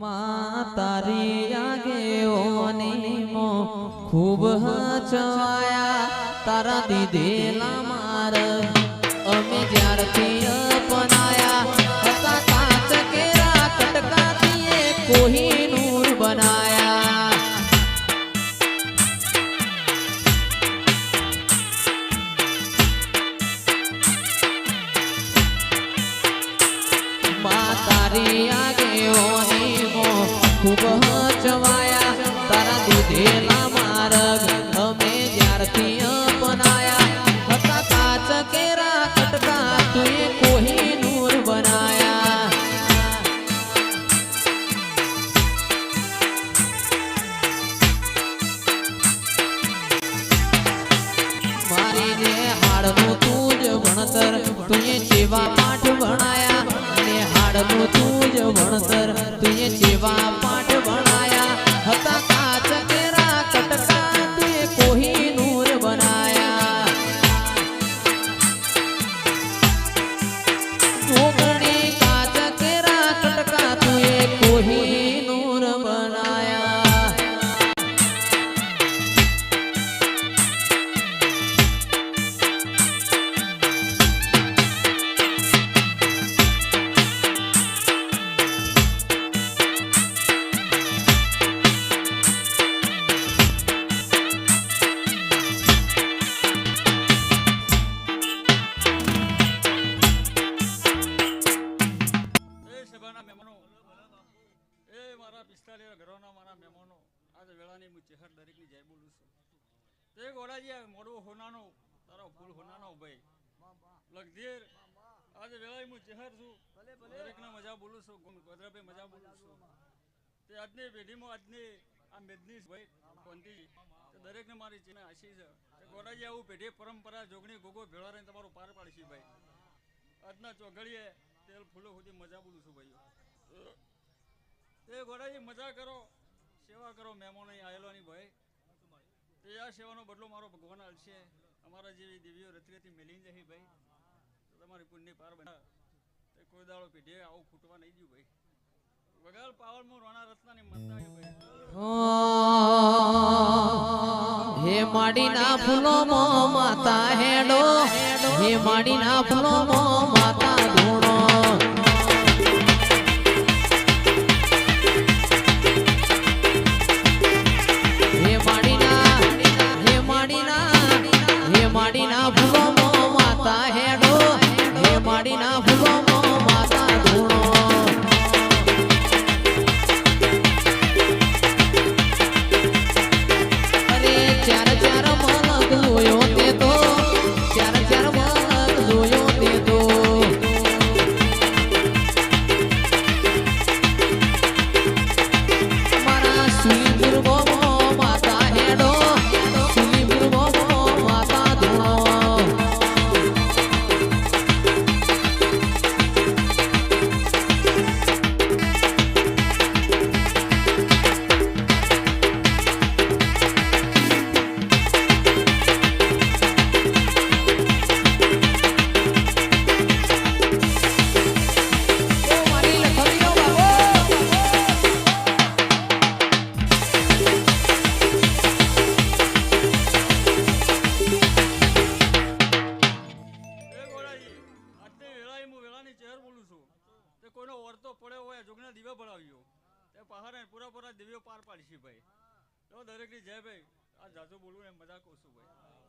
તારી આગેવાની મો ખૂબ હચવાયા. તારા દીધેલા માર અમે જ્યારથી અપનાયા હતા કાચ કેરા કટકાતીએ કોહિનૂર પાઠ ભણાયા ને હાડનું તું જ ભણતર. તુએ જેવા પાઠ ભણાયા હતા કાચ હું ચેહર દરેકની જય બોલું છું. તે ગોળાજી આ મોડવો હોનાનો, તારો ફૂલ હોનાનો ભાઈ. લગધીર આજે વેળાએ હું ચહેર છું. દરેકના મજા બોલું છું ગોધરાભાઈ મજા બોલું છું. તે આજની પેઢીમાં આજની આ મેદની ભાઈ કોંતીજી દરેકને મારી ચીને આશી છે. ગોડાજી આવું પેઢી પરંપરા જોગણી ગોગો ભેળા રહીને તમારું પાર પાડશે ભાઈ. આજના ચોઘડીએ તેલ ફૂલો સુધી મજા બોલું છું ભાઈ તે ગોડાજી મજા કરો. સેવા કરો મહેમાનો આવેલોની ભાઈ તો આ સેવાનો બદલો મારો ભગવાન હાલશે અમારા જેવી દેવીઓ રતી રતી મેલી જશે ભાઈ. તમારી પુણ્ય પાર બના. તે કોઈ દાડો પીઢે આવું ખૂટવા નહીં દઉં ભાઈ. વગાલ પાવરમાં રોણા રત્નાની આવી ભાઈ. હે માડીના મો માતા હેડો. હે માડી ના ફૂલો ધૂણો જોગના દીવા ભળાવ્યો તે પહાડે પૂરા પૂરા દિવ્યો પાર પાડશે ભાઈ. તો દરેકની જય ભાઈ. આ જાજુ બોલવું ને મજા કહું છું ભાઈ.